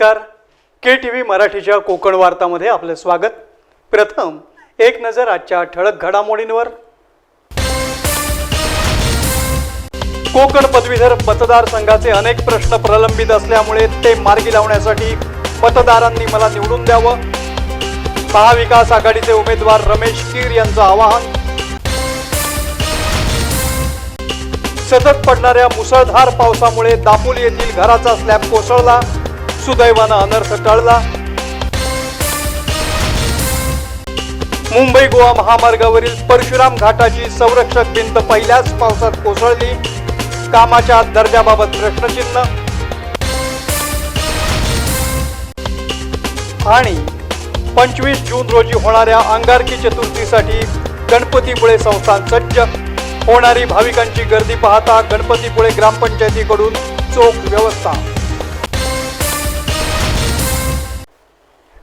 नमस्कार. के T V मराठीच्या कोकण वार्तामध्ये आपले स्वागत. प्रथम एक नजर आजच्या ठळक घडामोडींवर. कोकण पदवीधर मतदारसंघाचे अनेक प्रश्न प्रलंबित असल्यामुळे ते मार्गी लावण्यासाठी मतदारांनी मला निवडून द्यावं. महाविकास आघाडीचे उमेदवार रमेश कीर यांचं आवाहन. सतत पडणाऱ्या मुसळधार पावसामुळे दापोली येथील घराचा स्लॅब कोसळला. सुदैवानं अनर्थ टळला. मुंबई गोवा महामार्गावरील परशुराम घाटाची संरक्षक भिंत पहिल्याच पावसात कोसळली. कामाच्या दर्जाबाबत प्रश्नचिन्ह. आणि पंचवीस जून रोजी होणाऱ्या अंगारकी चतुर्थीसाठी गणपतीपुळे संस्थान सज्ज. होणारी भाविकांची गर्दी पाहता गणपतीपुळे ग्रामपंचायतीकडून चोख व्यवस्था.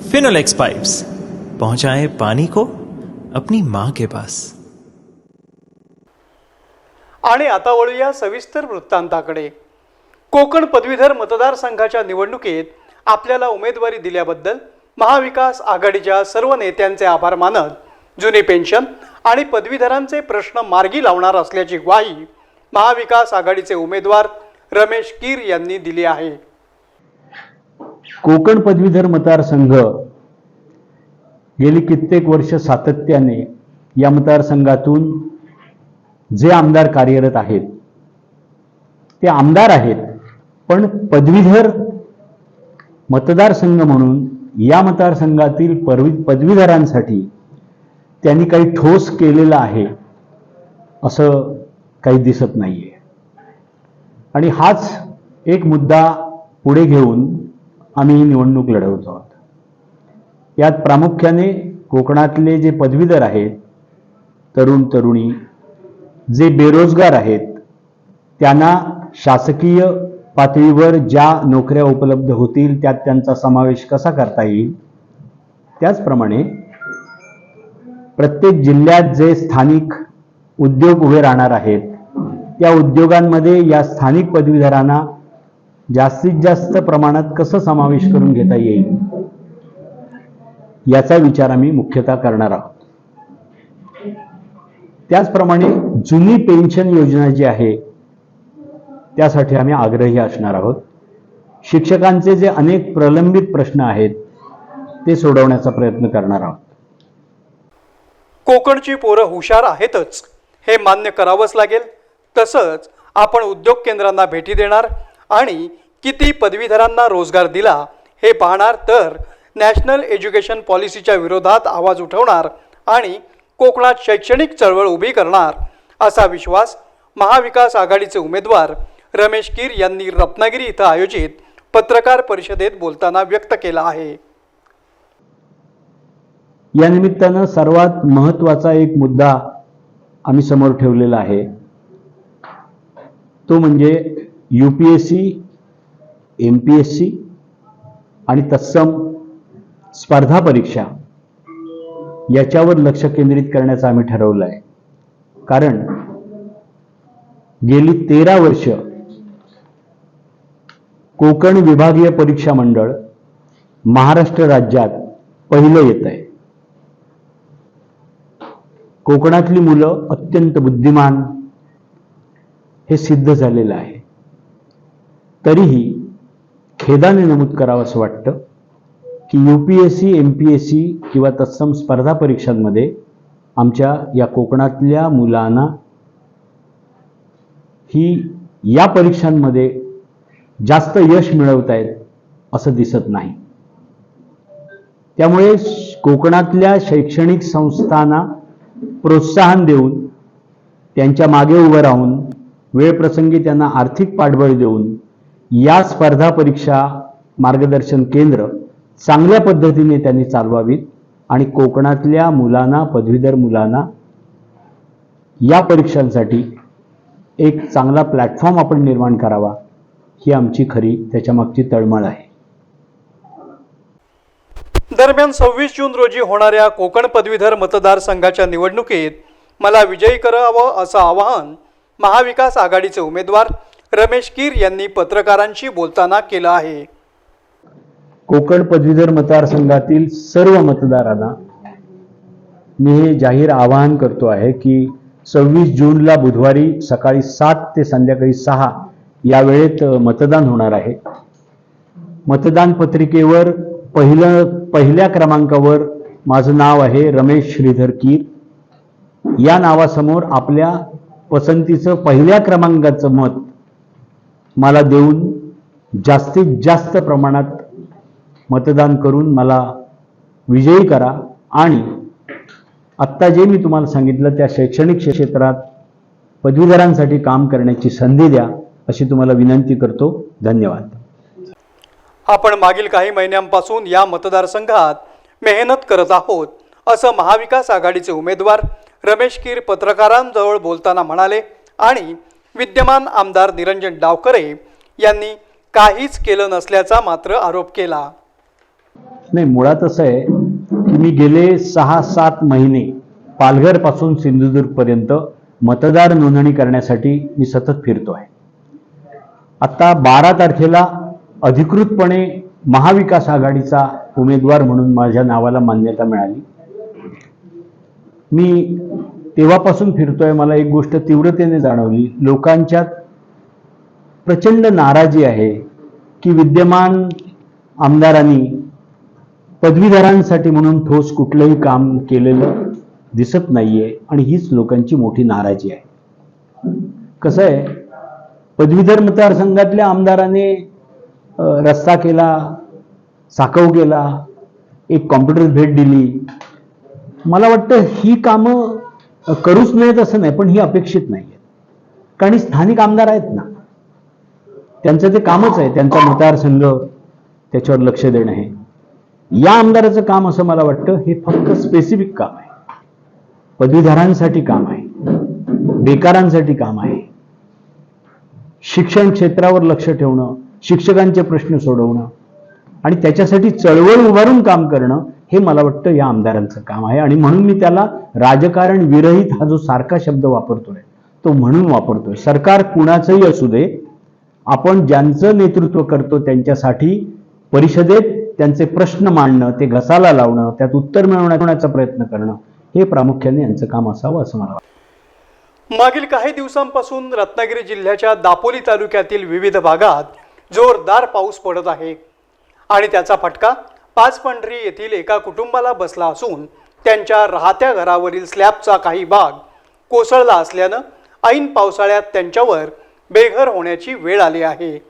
फिनोलेक्स पाइप्स पहुंचाए पानी को अपनी माँ के पास। आणि आता वळूया सविस्तर वृत्तांताकडे. कोकण पदवीधर मतदारसंघाच्या निवडणुकीत आपल्याला उमेदवारी दिल्याबद्दल महाविकास आघाडीच्या सर्व नेत्यांचे आभार मानत जुनी पेन्शन आणि पदवीधरांचे प्रश्न मार्गी लावणार असल्याची ग्वाही महाविकास आघाडीचे उमेदवार रमेश कीर यांनी दिली आहे. कोकण पदवीधर मतदारसंघ गेली कित्येक वर्ष सातत्याने या मतदारसंघातून जे आमदार कार्यरत आहेत ते आमदार आहेत पण पदवीधर मतदारसंघ म्हणून या मतदारसंघातील पदवी पदवीधरांसाठी त्यांनी काही ठोस केलेलं आहे असं काही दिसत नाहीये. आणि हाच एक मुद्दा पुढे घेऊन आम्ही ही निवडणूक लढवत आहोत यात प्रामुख्याने कोकणातले जे पदवीधर आहेत तरुण तरुणी जे बेरोजगार आहेत त्यांना शासकीय पातळीवर ज्या नोकऱ्या उपलब्ध होतील त्यात त्यांचा समावेश कसा करता येईल? त्याचप्रमाणे प्रत्येक जिल्ह्यात जे स्थानिक उद्योग उभे राहणार आहेत त्या उद्योगांमध्ये या स्थानिक पदवीधरांना जास्तीत जास्त प्रमाणात कसं समावेश करून घेता येईल? याचा विचार आम्ही मुख्यतः करणार आहोत. त्याचप्रमाणे जुनी पेन्शन योजना जी आहे त्यासाठी आम्ही आग्रही असणार आहोत. शिक्षकांचे जे अनेक प्रलंबित प्रश्न आहेत ते सोडवण्याचा प्रयत्न करणार आहोत. कोकणची पोरं हुशार आहेतच हे मान्य करावंच लागेल. तसंच आपण उद्योग केंद्रांना भेटी देणार आणि किती पदवीधरांना रोजगार दिला हे पाहणार तर नॅशनल एज्युकेशन पॉलिसीच्या विरोधात आवाज उठवणार आणि कोकणात शैक्षणिक चळवळ उभी करणार असा विश्वास महाविकास आघाडीचे उमेदवार रमेश कीर यांनी रत्नागिरी इथं आयोजित पत्रकार परिषदेत बोलताना व्यक्त केला आहे. या निमित्तानं सर्वात महत्त्वाचा एक मुद्दा आम्ही समोर ठेवलेला आहे. तो म्हणजे U P S C M P S C आणि तत्सम स्पर्धा परीक्षा याच्यावर लक्ष केंद्रित करण्याचं आम्ही ठरवलं आहे. कारण गेली तेरा वर्ष कोकण विभागीय परीक्षा मंडळ महाराष्ट्र राज्यात पहिलं येत आहे. कोकणातली मुलं अत्यंत बुद्धिमान हे सिद्ध झालेलं आहे. तरीही खेदाने नमूद करावं असं वाटतं की U P S C M P S C किंवा तत्सम स्पर्धा परीक्षांमध्ये आमच्या या कोकणातल्या मुलांना ही या परीक्षांमध्ये जास्त यश मिळवत आहेत असं दिसत नाही. त्यामुळे कोकणातल्या शैक्षणिक संस्थांना प्रोत्साहन देऊन त्यांच्या मागे उभं राहून वेळप्रसंगी त्यांना आर्थिक पाठबळ देऊन या स्पर्धा परीक्षा मार्गदर्शन केंद्र चांगल्या पद्धतीने त्यांनी चालवावीत आणि कोकणातल्या मुलांना पदवीधर मुलांना या परीक्षांसाठी एक चांगला प्लॅटफॉर्म आपण निर्माण करावा ही आमची खरी त्याच्यामागची तळमळ आहे. दरम्यान सव्वीस जून रोजी होणाऱ्या कोकण पदवीधर मतदारसंघाच्या निवडणुकीत मला विजयी करावं असं आवाहन महाविकास आघाडीचे उमेदवार रमेश कीर यांनी पत्रकारांशी बोलताना केलं आहे. कोकण पदवीधर मतदारसंघातील सर्व मतदारांना मी हे जाहीर आवाहन करतो आहे की सव्वीस जूनला बुधवारी सकाळी सात ते संध्याकाळी सहा या वेळेत मतदान होणार आहे. मतदान पत्रिकेवर पहिलं पहिल्या क्रमांकावर माझं नाव आहे रमेश श्रीधर कीर. या नावासमोर आपल्या पसंतीचं पहिल्या क्रमांकाचं मत मला देऊन जास्तीत जास्त प्रमाणात मतदान करून मला विजयी करा. आणि आत्ता जे मी तुम्हाला सांगितलं त्या शैक्षणिक क्षेत्रात पदवीधरांसाठी काम करण्याची संधी द्या अशी तुम्हाला विनंती करतो. धन्यवाद. आपण मागील काही महिन्यांपासून या मतदारसंघात मेहनत करत आहोत असं महाविकास आघाडीचे उमेदवार रमेश कीर पत्रकारांजवळ बोलताना म्हणाले आणि विद्यमान आमदार निरंजन डावकरे यांनी काहीच केलं नसल्याचा मात्र आरोप केला. नाही मुळात असं आहे की मी गेले सहा सात महिने पालघरपासून सिंधुदुर्गपर्यंत मतदार नोंदणी करण्यासाठी मी सतत फिरतो आहे. आता बारा तारखेला अधिकृतपणे महाविकास आघाडीचा उमेदवार म्हणून माझ्या नावाला मान्यता मिळाली. मी तेव्हापासून फिरतोय मला एक गोष्ट तीव्रतेने जाणवली. लोकांच्यात प्रचंड नाराजी आहे की विद्यमान आमदारांनी पदवीधरांसाठी म्हणून ठोस कुठलंही काम केलेलं दिसत नाहीये आणि हीच लोकांची मोठी नाराजी आहे. कसं आहे? पदवीधर मतदारसंघातल्या आमदाराने रस्ता केला साकव केला एक कॉम्प्युटर भेट दिली. मला वाटतं ही कामं करूच नयेत असं नाही पण ही अपेक्षित नाही कारण स्थानिक आमदार आहेत ना. त्यांचं ते कामच आहे त्यांचा मतदारसंघ त्याच्यावर लक्ष देणं हे. या आमदाराचं काम असं मला वाटतं हे फक्त स्पेसिफिक काम आहे. पदवीधरांसाठी काम आहे. बेकारांसाठी काम आहे. शिक्षण क्षेत्रावर लक्ष ठेवणं शिक्षकांचे प्रश्न सोडवणं आणि त्याच्यासाठी चळवळ उभारून काम करणं हे मला वाटतं या आमदारांचं काम आहे. आणि म्हणून मी त्याला राजकारण विरहित हा जो सारखा शब्द वापरतोय तो म्हणून वापरतोय. सरकार कुणाचंही असू दे आपण ज्यांचं नेतृत्व करतो त्यांच्यासाठी परिषदेत त्यांचे प्रश्न मांडणं ते घसाला लावणं त्यात उत्तर मिळवण्याचा प्रयत्न करणं हे प्रामुख्याने यांचं काम असावं असं मला वाटतं. मागील काही दिवसांपासून रत्नागिरी जिल्ह्याच्या दापोली तालुक्यातील विविध भागात जोरदार पाऊस पडत आहे. आणि त्याचा फटका पाचपंढरी येथील एका कुटुंबाला बसला असून त्यांच्या राहत्या घरावरील स्लॅबचा काही भाग कोसळला असल्यानं ऐन पावसाळ्यात त्यांच्यावर बेघर होण्याची वेळ आली आहे.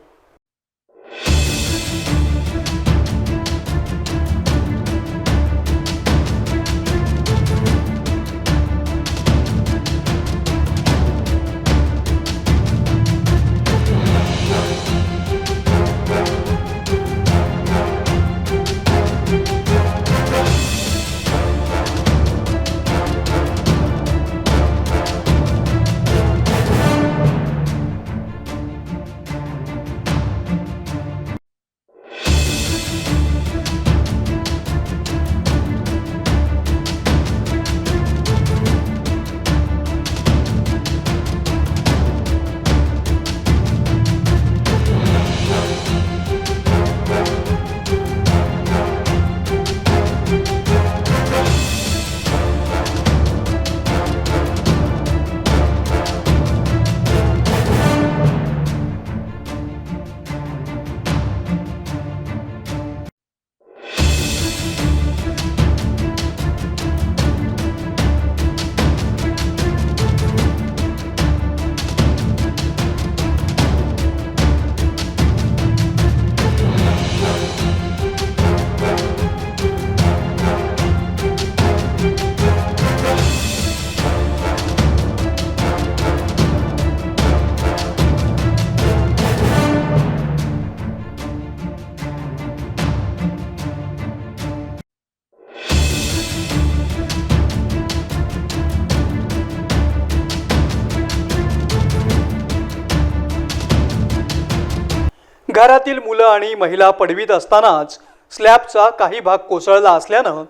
घरातील मुलं आणि महिला पडवीत असतानाच स्लॅबचा काही भाग कोसळला असल्यानं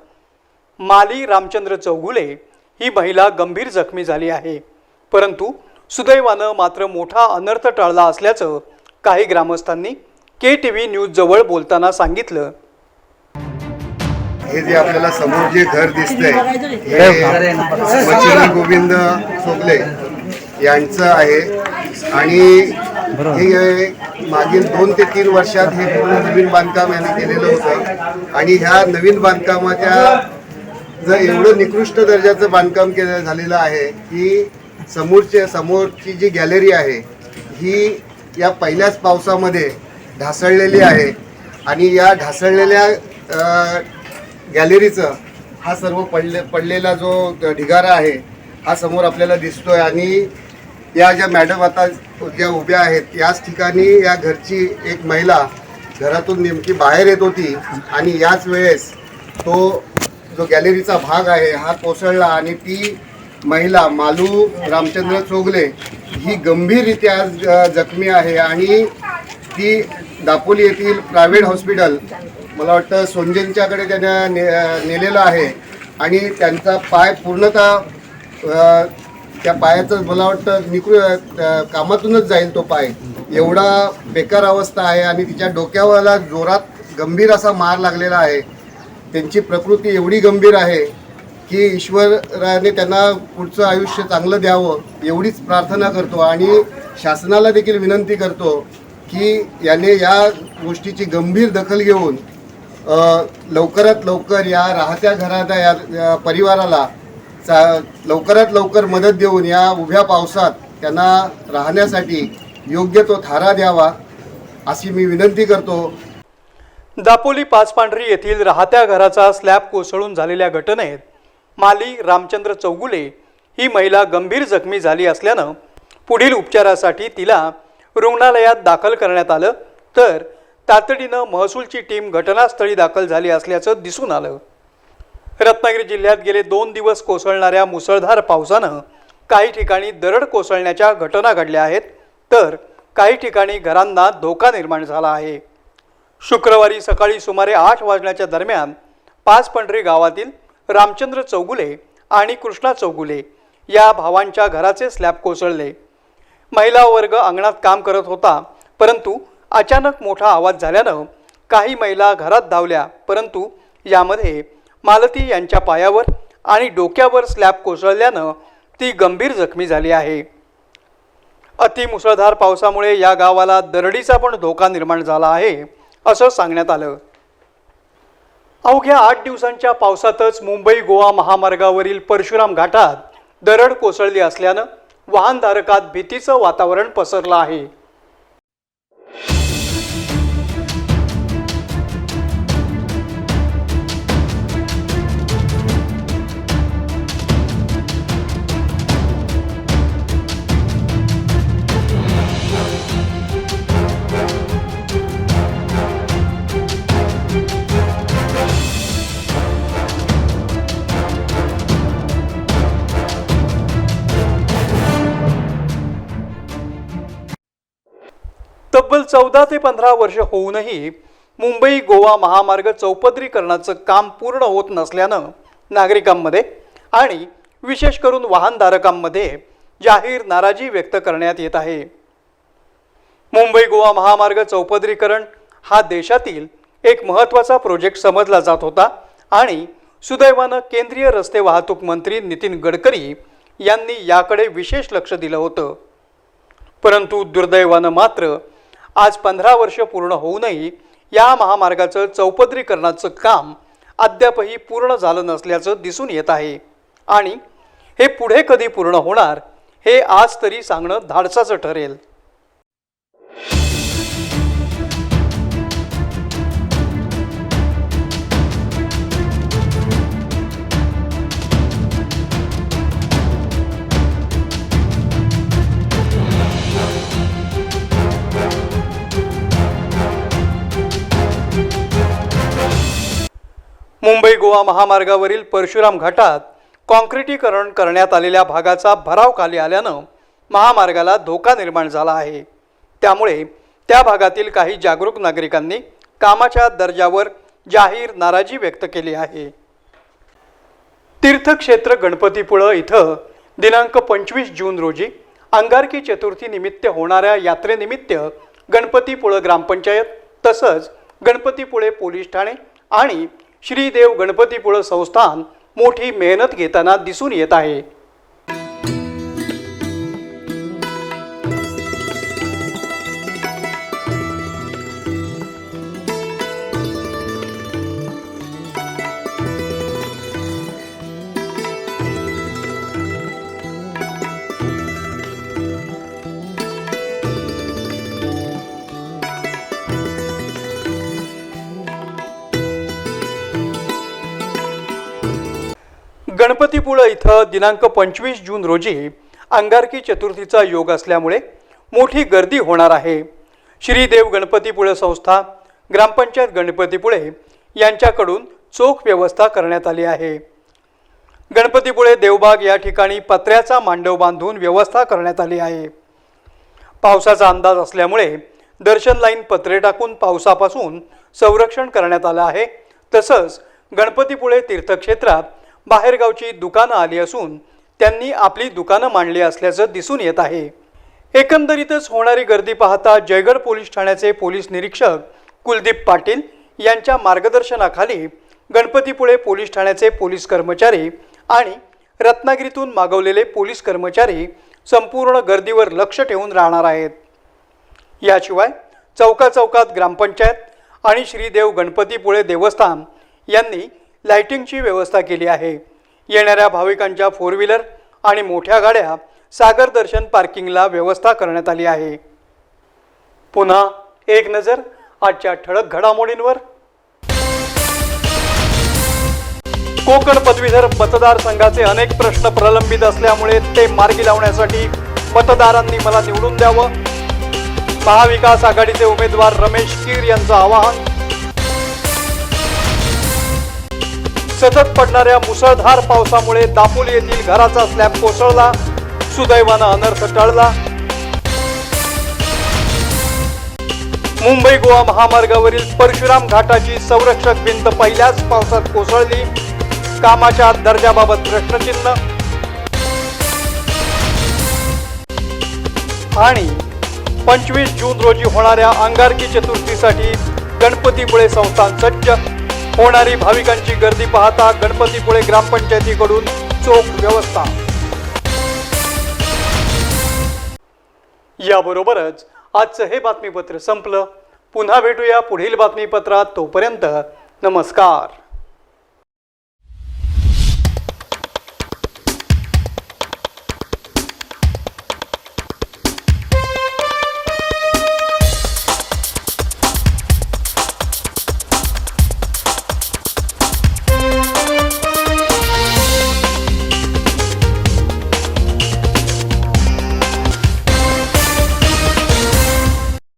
माली रामचंद्र चौगुले ही महिला गंभीर जखमी झाली आहे. परंतु सुदैवानं मात्र मोठा अनर्थ टळला असल्याचं काही ग्रामस्थांनी के टी व्ही न्यूजजवळ बोलताना सांगितलं. हे जे आपल्याला समोर जे घर दिसतंय हे गोविंद सोगले यांचं आहे. आणि हे मागील दोन ते तीन वर्षात हे पूर्ण नवीन बांधकाम यांनी केलेलं होतं. आणि ह्या नवीन बांधकामाच्या जर एवढं निकृष्ट दर्जाचं बांधकाम केलं झालेलं आहे की समोरचे समोरची जी गॅलरी आहे ही या पहिल्याच पावसामध्ये ढासळलेली आहे. आणि या ढासळलेल्या गॅलरीचं हा सर्व पडले पडलेला जो ढिगारा आहे हा समोर आपल्याला दिसतोय. आणि या ज्या मॅडम आता ज्या उभ्या आहेत याच ठिकाणी या घरची एक महिला घरातून नेमकी बाहेर येत होती आणि याच वेळेस तो जो गॅलरीचा भाग आहे हा कोसळला आणि ती महिला मालू रामचंद्र चोगले ही गंभीररित्या ज- जखमी आहे आणि ती दापोली येथील प्रायव्हेट हॉस्पिटल मला वाटतं सोंजेंच्याकडे त्यांना ने नेलेलं आहे आणि त्यांचा पाय पूर्णतः त्या पायाचं मला वाटतं निकृ कामातूनच जाईल तो पाय. एवढा बेकार अवस्था आहे आणि तिच्या डोक्यावरला जोरात गंभीर असा मार लागलेला आहे. त्यांची प्रकृती एवढी गंभीर आहे की ईश्वराने त्यांना पुढचं आयुष्य चांगलं द्यावं एवढीच प्रार्थना करतो आणि शासनाला देखील विनंती करतो की याने या गोष्टीची गंभीर दखल घेऊन लवकरात लवकर या राहत्या घरात या या परिवाराला चा लवकरात लवकर मदत देऊन या उभ्या पावसात त्यांना राहण्यासाठी योग्य तो थारा द्यावा अशी मी विनंती करतो. दापोली पाचपांढरी येथील राहत्या घराचा स्लॅब कोसळून झालेल्या घटनेत माली रामचंद्र चौगुले ही महिला गंभीर जखमी झाली असल्यानं पुढील उपचारासाठी तिला रुग्णालयात दाखल करण्यात आलं तर तातडीनं महसूलची टीम घटनास्थळी दाखल झाली असल्याचं दिसून आलं. रत्नागिरी जिल्ह्यात गेले दोन दिवस कोसळणाऱ्या मुसळधार पावसानं काही ठिकाणी दरड कोसळण्याच्या घटना घडल्या आहेत. तर काही ठिकाणी घरांना धोका निर्माण झाला आहे. शुक्रवारी सकाळी सुमारे आठ वाजण्याच्या दरम्यान पाच पंढरी गावातील रामचंद्र चौगुले आणि कृष्णा चौगुले या भावांच्या घराचे स्लॅब कोसळले. महिला वर्ग अंगणात काम करत होता परंतु अचानक मोठा आवाज झाल्यानं काही महिला घरात धावल्या परंतु यामध्ये मालती यांच्या पायावर आणि डोक्यावर स्लॅब कोसळल्यानं ती गंभीर जखमी झाली आहे. अतिमुसळधार पावसामुळे या गावाला दरडीचा पण धोका निर्माण झाला आहे असं सांगण्यात आलं. अवघ्या आठ दिवसांच्या पावसातच मुंबई गोवा महामार्गावरील परशुराम घाटात दरड कोसळली असल्यानं वाहनधारकात भीतीचं वातावरण पसरलं आहे. तब्बल चौदा ते पंधरा वर्ष होऊनही मुंबई गोवा महामार्ग चौपदरीकरणाचं काम पूर्ण होत नसल्यानं नागरिकांमध्ये आणि विशेष करून वाहनधारकांमध्ये जाहीर नाराजी व्यक्त करण्यात येत आहे. मुंबई गोवा महामार्ग चौपदरीकरण हा देशातील एक महत्त्वाचा प्रोजेक्ट समजला जात होता आणि सुदैवानं केंद्रीय रस्ते वाहतूक मंत्री नितीन गडकरी यांनी याकडे विशेष लक्ष दिलं होतं. परंतु दुर्दैवानं मात्र आज पंधरा वर्ष पूर्ण होऊनही या महामार्गाचं चौपदरीकरणाचं काम अद्यापही पूर्ण झालं नसल्याचं दिसून येत आहे. आणि हे पुढे कधी पूर्ण होणार हे आज तरी सांगणं धाडसाचं ठरेल. मुंबई गोवा महामार्गावरील परशुराम घाटात कॉन्क्रिटीकरण करण्यात आलेल्या भागाचा भराव खाली आल्यानं महामार्गाला धोका निर्माण झाला आहे. त्यामुळे त्या भागातील काही जागरूक नागरिकांनी कामाच्या दर्जावर जाहीर नाराजी व्यक्त केली आहे. तीर्थक्षेत्र गणपतीपुळं इथं दिनांक पंचवीस जून रोजी अंगारकी चतुर्थी निमित्त होणाऱ्या यात्रेनिमित्त गणपतीपुळं ग्रामपंचायत तसंच गणपतीपुळे पोलीस ठाणे आणि श्रीदेव गणपतीपुळं संस्थान मोठी मेहनत घेताना दिसून येत आहे. गणपतीपुळं इथं दिनांक पंचवीस जून रोजी अंगारकी चतुर्थीचा योग असल्यामुळे मोठी गर्दी होणार आहे. श्रीदेव गणपतीपुळे संस्था ग्रामपंचायत गणपतीपुळे यांच्याकडून चोख व्यवस्था करण्यात आली आहे. गणपतीपुळे देवबाग या ठिकाणी पत्र्याचा मांडव बांधून व्यवस्था करण्यात आली आहे. पावसाचा अंदाज असल्यामुळे दर्शन लाईन पत्रे टाकून पावसापासून संरक्षण करण्यात आलं आहे. तसंच गणपतीपुळे तीर्थक्षेत्रात बाहेरगावची दुकानं आली असून त्यांनी आपली दुकानं मांडली असल्याचं दिसून येत आहे. एकंदरीतच होणारी गर्दी पाहता जयगड पोलीस ठाण्याचे पोलीस निरीक्षक कुलदीप पाटील यांच्या मार्गदर्शनाखाली गणपतीपुळे पोलीस ठाण्याचे पोलीस कर्मचारी आणि रत्नागिरीतून मागवलेले पोलीस कर्मचारी संपूर्ण गर्दीवर लक्ष ठेवून राहणार आहेत. याशिवाय चौका चौकात ग्रामपंचायत आणि श्रीदेव गणपतीपुळे देवस्थान यांनी लायटिंगची व्यवस्था केली आहे. येणाऱ्या भाविकांच्या फोर व्हीलर आणि मोठ्या गाड्या सागर दर्शन पार्किंगला व्यवस्था करण्यात आली आहे. पुन्हा एक नजर आजच्या ठळक घडामोडींवर. कोकण पदवीधर मतदारसंघाचे अनेक प्रश्न प्रलंबित असल्यामुळे ते मार्गी लावण्यासाठी मतदारांनी मला निवडून द्यावं. महाविकास आघाडीचे उमेदवार रमेश कीर यांचं आवाहन. सतत पडणाऱ्या मुसळधार पावसामुळे दापोली येथील घराचा स्लॅब कोसळला सुदैवानं अनर्थ टळला. मुंबई गोवा महामार्गावरील परशुराम घाटाची संरक्षक भिंत पहिल्याच पावसात कोसळली. कामाच्या दर्जाबाबत प्रश्नचिन्ह. आणि पंचवीस जून रोजी होणाऱ्या अंगारकी चतुर्थीसाठी गणपतीपुळे संस्थान सज्ज. होणारी भाविकांची गर्दी पाहता गणपतीपुळे ग्रामपंचायतीकडून चोख व्यवस्था. याबरोबरच आजचं हे बातमीपत्र संपलं. पुन्हा भेटूया पुढील बातमीपत्रात. तोपर्यंत नमस्कार.